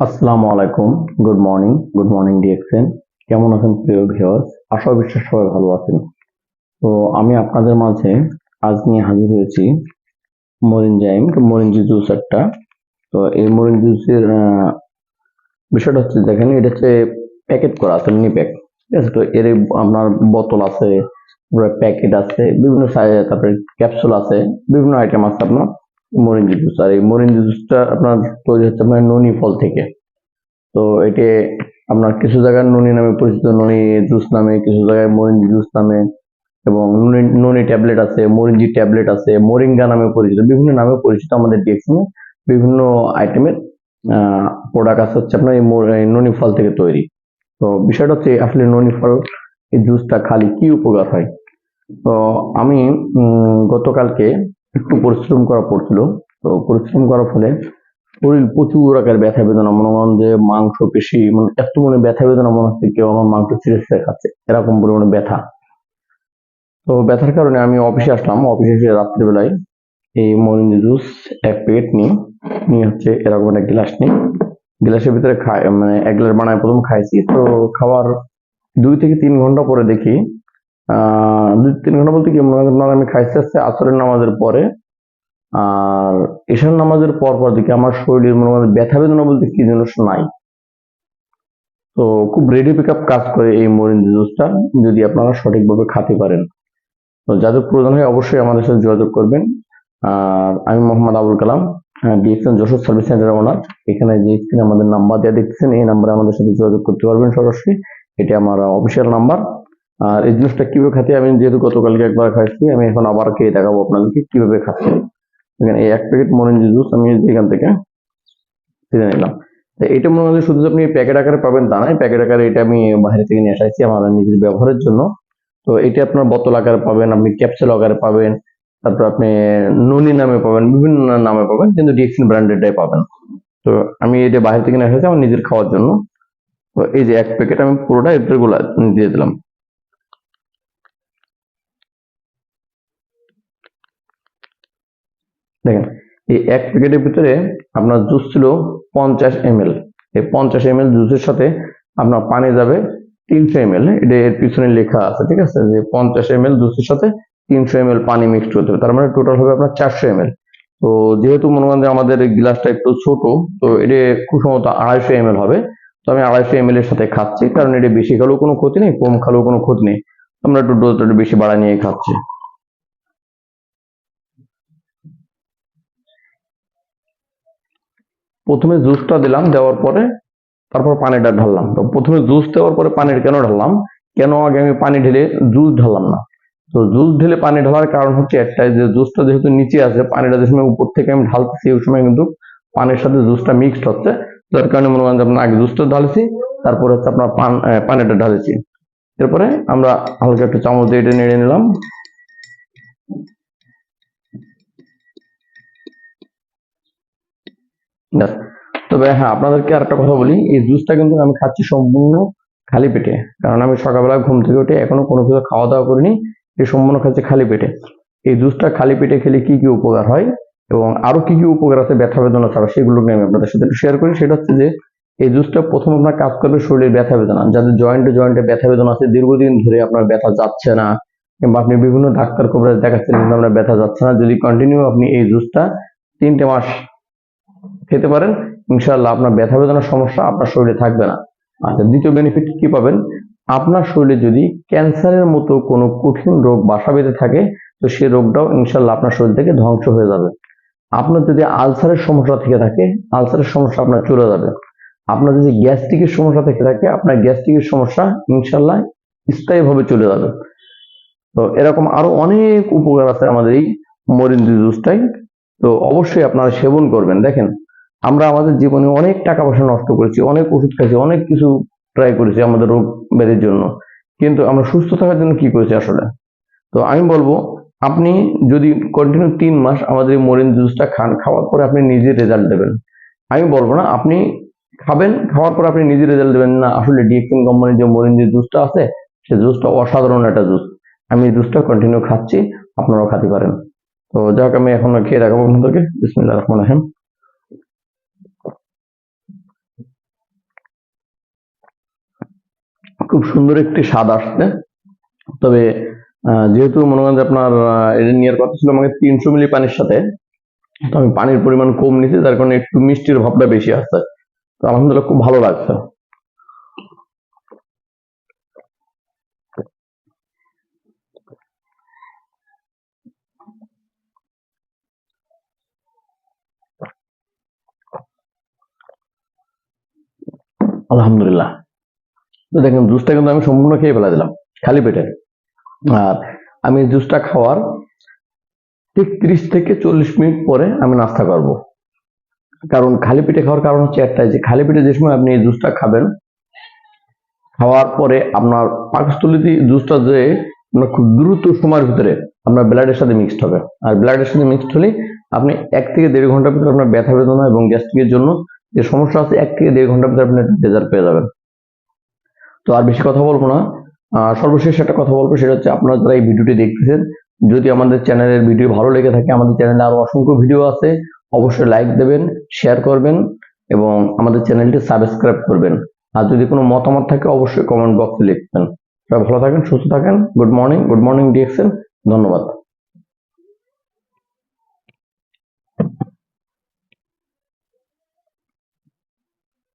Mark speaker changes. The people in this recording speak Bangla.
Speaker 1: আসসালামু আলাইকুম। Good morning good morning DXN কেমন আছেন প্রিয় ভিউয়ার্স আশা বিশ্বাস সবাই ভালো আছেন। তো আমি আপনাদের মাঝে আজ নিয়ে হাজির হয়েছি মরিন জাইম মরিনজি জুস একটা। তো এই মরিন জুসের বিষয়টা হচ্ছে, দেখেন, এটা হচ্ছে প্যাকেট করা আছে মিনি প্যাক ঠিক তো এর আপনার বোতল আছে প্যাকেট আছে, বিভিন্ন সাইজ তারপরে ক্যাপসুল আছে, বিভিন্ন আইটেম আছে আপনার মরিঞ্জি জুস আর এই মরিঞ্জি জুসটা আপনার তৈরি হচ্ছে আপনার ননি ফল থেকে। তো এটি আপনার কিছু জায়গায় ননি নামে পরিচিত, ননি জুস নামে, কিছু জায়গায় মরিঞ্জি জুস নামে, এবং ননি ননি ট্যাবলেট আছে মরিঞ্জি ট্যাবলেট আছে, মরিঙ্গা নামে পরিচিত, বিভিন্ন নামে পরিচিত আমাদের ডিএক্সনে বিভিন্ন আইটেমের প্রোডাক্ট আছে হচ্ছে আপনার এই ননি ফল থেকে তৈরি। তো বিষয়টা হচ্ছে আসলে ননি ফল, এই জুসটা খালি কি উপকার হয়? তো আমি গতকালকে একটু পরিশ্রম করা পড়ছিল। তো পরিশ্রম করার ফলে শরীর প্রচুর আকার ব্যথা বেদনা। মনে করেন যে মাংস পেশি মানে এত মনে ব্যথা বেদনা মনে হচ্ছে কেউ আমার মাংস ছিঁড়ে ছিঁড়ে খাচ্ছে। এরকম পরিমাণে ব্যথা। তো ব্যথার কারণে আমি অফিসে আসলাম। অফিসে এসে রাত্রিবেলায় এই মরিন জুস এক প্যাকেট নিই নিয়ে হচ্ছে এরকম একটা গ্লাস নিই। গ্লাসের ভিতরে খাই মানে এক গ্লাস বানায় প্রথম খাইছি। তো খাওয়ার দুই থেকে তিন ঘণ্টা পরে দেখি দুই তিন ঘণ্টা বলতে কি, মনে আমি খাইতে আসছে আসরের নামাজের পরে। আর এশার নামাজের পর পর দেখি আমার শরীরের মনে হয় ব্যথা বেদনা বলতে কি জিনিস নাই। তো খুব রেডি পিক আপ কাজ করে এই মরিন জুসটা যদি আপনারা সঠিকভাবে খাতে পারেন। তো যাদের প্রয়োজন হয় অবশ্যই আমাদের সাথে যোগাযোগ করবেন। আর আমি Mohammad Abul Kalam DXN Jashore service centre owner এখানে যে স্ক্রিনে আমাদের নাম্বার দেওয়া দেখতেছেন, এই নাম্বারে আমাদের সাথে যোগাযোগ করতে পারবেন সরাসরি। এটা আমার অফিসিয়াল নাম্বার আর এই জুসটা কীভাবে খাতে আমি যেহেতু গতকালকে একবার খাইছি আমি এখন আবার খেয়ে দেখাবো আপনাদেরকে কীভাবে খাচ্ছি। এখানে এই এক প্যাকেট মরেঞ্জি জুস আমি এখান থেকে কিনে নিলাম। এটা মনে হয় শুধু আপনি প্যাকেট আকারে পাবেন তা নয় প্যাকেট আকারে এটা আমি বাইরে থেকে নিয়ে আসাইছি আমার নিজের ব্যবহারের জন্য। তো এটা আপনার বোতল আকারে পাবেন, আপনি ক্যাপসুল আকারে পাবেন তারপর আপনি নুনি নামে পাবেন, বিভিন্ন নামে পাবেন, কিন্তু ডিএক্সিন ব্র্যান্ডেডটাই পাবেন। তো আমি এটা বাইরে থেকে নিয়ে আমার নিজের খাওয়ার জন্য। তো এই যে এক প্যাকেট আমি পুরোটা এরগুলা দিয়ে দিলাম। দেখেন, এই এক প্যাকেটের ভিতরে আপনার জুস ছিল পঞ্চাশ এম এই পঞ্চাশ এম জুসের সাথে আপনার পানি যাবে তিনশো এম এটা এর পিছনে লেখা আছে, ঠিক আছে? যে পঞ্চাশ এম জুসের সাথে তিনশো এম পানি মিক্সড করতে হবে তার মানে টোটাল হবে আপনার চারশো এম তো যেহেতু মনে করেন যে আমাদের গ্লাসটা একটু ছোট, তো এটা খুব সম্ভবত আড়াইশো এম হবে। তো আমি আড়াইশো এম এর সাথে খাচ্ছি, কারণ এটা বেশি খালেও কোনো ক্ষতি নেই, কম খালেও কোনো ক্ষতি নেই। আমরা একটু ডোজটা একটু বেশি বাড়া নিয়ে খাচ্ছি। প্রথমে জুসটা দিলাম, দেওয়ার পরে তারপর পানিটা ঢাললাম। তো প্রথমে জুস দেওয়ার পরে পানিটা কেন ঢাললাম? কেন আগে আমি পানি ঢেলে জুস ঢাললাম না? তো জুস ঢেলে পানি ঢালার কারণ হচ্ছে একটাই যে জুসটা যেহেতু নিচে আছে, পানিটা যে সময় উপর থেকে আমি ঢালতেছি, ওই সময় কিন্তু পানির সাথে জুসটা মিক্সড হচ্ছে। যার কারণে মনে করেন আপনার আগে জুসটা ঢালেছি, তারপরে হচ্ছে আপনার পান পানিটা ঢালেছি। এরপরে আমরা হালকা একটু চামচ দিয়ে এটা নেড়ে নিলাম। তবে হ্যাঁ আপনাদেরকে আর একটা কথা বলি, এই জুসটা কিন্তু আমি খাচ্ছি সম্পূর্ণ খালি পেটে। কারণ আমি সকালবেলা ঘুম থেকে উঠে এখনও কোনো কিছু খাওয়া দাওয়া করিনি। এই সম্পূর্ণ খাচ্ছি খালি পেটে। এই জুসটা খালি পেটে খেলে কি কি উপকার হয় এবং আরও কি কি উপকার আছে, ব্যথা বেদনা ছাড়া, সেগুলো নিয়ে আমি আপনাদের সাথে শেয়ার করি। সেটা হচ্ছে যে এই জুসটা প্রথম আপনার কাজ করবে শরীরের ব্যথা বেদনা। যাদের জয়েন্টে জয়েন্টে ব্যথা বেদনা আছে, দীর্ঘদিন ধরে আপনার ব্যথা যাচ্ছে না কিংবা আপনি বিভিন্ন ডাক্তার কবরাজ দেখাচ্ছেন কিন্তু আপনার ব্যথা যাচ্ছে না, যদি কন্টিনিউ আপনি এই জুসটা তিনটে মাস খেতে পারেন, ইনশাআল্লাহ আপনার ব্যথা বেদনার সমস্যা আপনার শরীরে থাকবে না। আচ্ছা দ্বিতীয় বেনিফিট কি পাবেন? আপনার শরীরে যদি ক্যান্সারের মতো কোনো কঠিন রোগ বাসা বেঁধে থাকে, তো সেই রোগটাও ইনশাল্লাহ আপনার শরীর থেকে ধ্বংস হয়ে যাবে। আপনার যদি আলসারের সমস্যা থেকে থাকে, আলসারের সমস্যা আপনার চলে যাবে। আপনার যদি গ্যাস্ট্রিকের সমস্যা থেকে থাকে, আপনার গ্যাস্ট্রিকের সমস্যা ইনশাল্লাহ স্থায়ীভাবে চলে যাবে। তো এরকম আরও অনেক উপকার আছে আমাদের এই মরিন্দি জুসটাই। তো অবশ্যই আপনারা সেবন করবেন। দেখেন, আমরা আমাদের জীবনে অনেক টাকা পয়সা নষ্ট করেছি, অনেক ওষুধ খাইছি, অনেক কিছু ট্রাই করেছি আমাদের রোগ ব্যাধির জন্য। কিন্তু আমরা সুস্থ থাকার জন্য কি করেছি আসলে? তো আমি বলব, আপনি যদি কন্টিনিউ তিন মাস আমাদের এই মরিন জুসটা খান, খাওয়ার পরে আপনি নিজে রেজাল্ট দেবেন। আমি বলব না, আপনি খাবেন, খাওয়ার পর আপনি নিজে রেজাল্ট দেবেন না। আসলে ডিএক্সিন কোম্পানির যে মরিন যে জুসটা আছে, সে জুসটা অসাধারণ একটা জুস আমি এই জুসটা কন্টিনিউ খাচ্ছি, আপনারাও খাতে পারেন। তো যাক, আমি এখন খেয়ে রাখাবো আপনাদেরকে। বিসমিল্লাহ রহমান রাহিম। খুব সুন্দর একটি স্বাদ আসছে। তবে যেহেতু মনে করেন যে আপনার এটা নেওয়ার কথা ছিল আমাকে তিনশো মিলি পানির সাথে, তো আমি পানির পরিমাণ কম নিছি যার কারণে একটু মিষ্টির ভাবটা বেশি আসছে। তো আলহামদুলিল্লাহ খুব ভালো লাগছে। আলহামদুলিল্লাহ। দেখেন জুসটা কিন্তু আমি সম্পূর্ণ খেয়ে ফেলা দিলাম, খালি পেটে। আর আমি জুসটা খাওয়ার ঠিক ত্রিশ থেকে চল্লিশ মিনিট পরে আমি নাস্তা করব। কারণ খালি পেটে খাওয়ার কারণ হচ্ছে একটাই যে, খালি পেটে যে সময় আপনি এই জুসটা খাবেন, খাওয়ার পরে আপনার পাকস্থলিতে জুসটা যে আপনার খুব দ্রুত সময়ের ভিতরে আপনার ব্লাডের সাথে মিক্সড হবে। আর ব্লাডের সাথে মিক্সড হলে আপনি এক থেকে দেড় ঘণ্টার ভিতরে আপনার ব্যথা বেদনা এবং গ্যাস্ট্রিকের জন্য যে সমস্যা আছে, এক থেকে দেড় ঘণ্টার ভিতরে আপনি রেজাল্ট পেয়ে যাবেন। তো আর বেশি কথা বলব না। সর্বশেষ একটা কথা বলব, সেটা হচ্ছে আপনারা যারা এই ভিডিওটি দেখতেছেন, যদি আমাদের চ্যানেলের ভিডিও ভালো লেগে থাকে, আমাদের চ্যানেলে আরও অসংখ্য ভিডিও আছে, অবশ্যই লাইক দেবেন, শেয়ার করবেন এবং আমাদের চ্যানেলটি সাবস্ক্রাইব করবেন। আর যদি কোনো মতামত থাকে, অবশ্যই কমেন্ট বক্সে লিখবেন। সবাই ভালো থাকেন, সুস্থ থাকেন, good morning good morning DXN ধন্যবাদ।